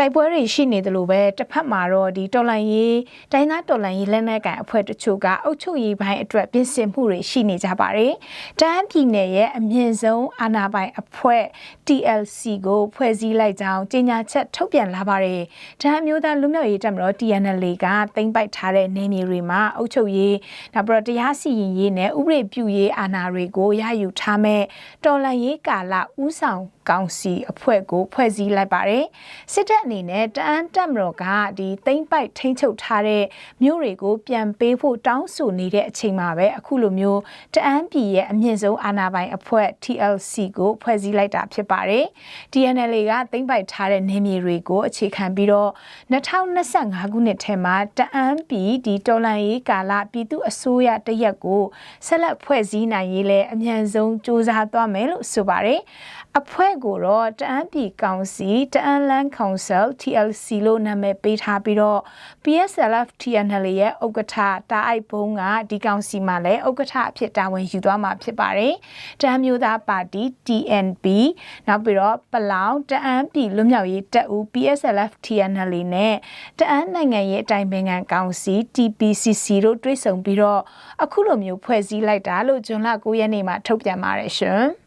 တိုက်ပွဲတွေရှိနေတယ်လို့ပဲတစ်ဖက်မှာတော့ဒီတော်လန်ရေးတိုင်းသားတော်လန်ရေးလက်နက်ကန်အဖွဲ့တချို့ကအုပ်ချုပ်ရေးပိုင်းအတွက်ပြင်ဆင်မှုတွေရှိနေကြပါတယ်။တန်းပြည်နယ်ရဲ့အမြင့်ဆုံးအာဏာပိုင်အဖွဲ့ TLC ကိုဖွဲ့စည်းလိုက်ကြောင်းကြေညာချက်ထုတ်ပြန်လာပါတယ်။တန်းမျိုးသားလူမျိုးရေးတပ်မတော် TNL ကတင်ပိုက်ထားတဲ့နေမြေတွေမှာအုပ်ချုပ်ရေးနောက်ပြီးတော့တရားစီရင်ရေးနဲ့ဥပဒေပြုရေးအာဏာတွေကိုရယူထားမဲ့တော်လန်ရေးကာလဥဆောင်ကောင်စီအဖွဲ့ကိုဖွဲ့စည်းလိုက်ပါတယ်။စစ်တပ်အနေနဲ့တအန်းတက်မတော်ကဒီသိမ့်ပိုက်ထိန်းချုပ်ထားတဲ့မြို့တွေကိုပြန်ပေးဖို့တောင်းဆိုနေတဲ့အချိန်မှာပဲအခုလိုမျိုးတအန်းပြည်ရဲ့အမြင့်ဆုံးအာဏာပိုင်အဖွဲ့ TLC ကိုဖွဲ့စည်းလိုက်တာဖြစ်ပါတယ်။ DNL ကသိမ့်ပိုက်ထားတဲ့နေမြေတွေကိုအခြေခံပြီးတော့2025ခုနှစ်ထဲမှာတအန်းပြည်ဒီတော်လန်ရေးကာလပြည်သူအစိုးရတရက်ကိုဆက်လက်ဖွဲ့စည်းနိုင်ရေးလဲအမြန်ဆုံးစ조사သွားမယ်လို့ဆိုပါတယ်။ အဖွဲ့ကိုတော့တအန်းပြည်ကောင်စီတအန်းလန်းကောင်ဆယ် TLC လို့နာမည်ပေးထားပြီးတော့ PSLF TNL ရဲ့ဥက္ကဋ္ဌတာအိုက်ဘုံကဒီကောင်စီမှာလည်းဥက္ကဋ္ဌအဖြစ်တာဝန်ယူသွားမှာဖြစ်ပါတယ်။တအန်းမျိုးသားပါတီ TNP နောက်ပြီးတော့ပလောင်တအန်းပြည်လွတ်မြောက်ရေးတပ်ဦး PSLF TNL နဲ့တအန်းနိုင်ငံရေးအတိုင်ပင်ခံကောင်စီ TPCC တို့တွဲဆုံပြီးတော့အခုလိုမျိုးဖွဲ့စည်းလိုက်တာလို့ဂျွန်လ9ရက်နေ့မှာထုတ်ပြန်ပါတယ်ရှင်။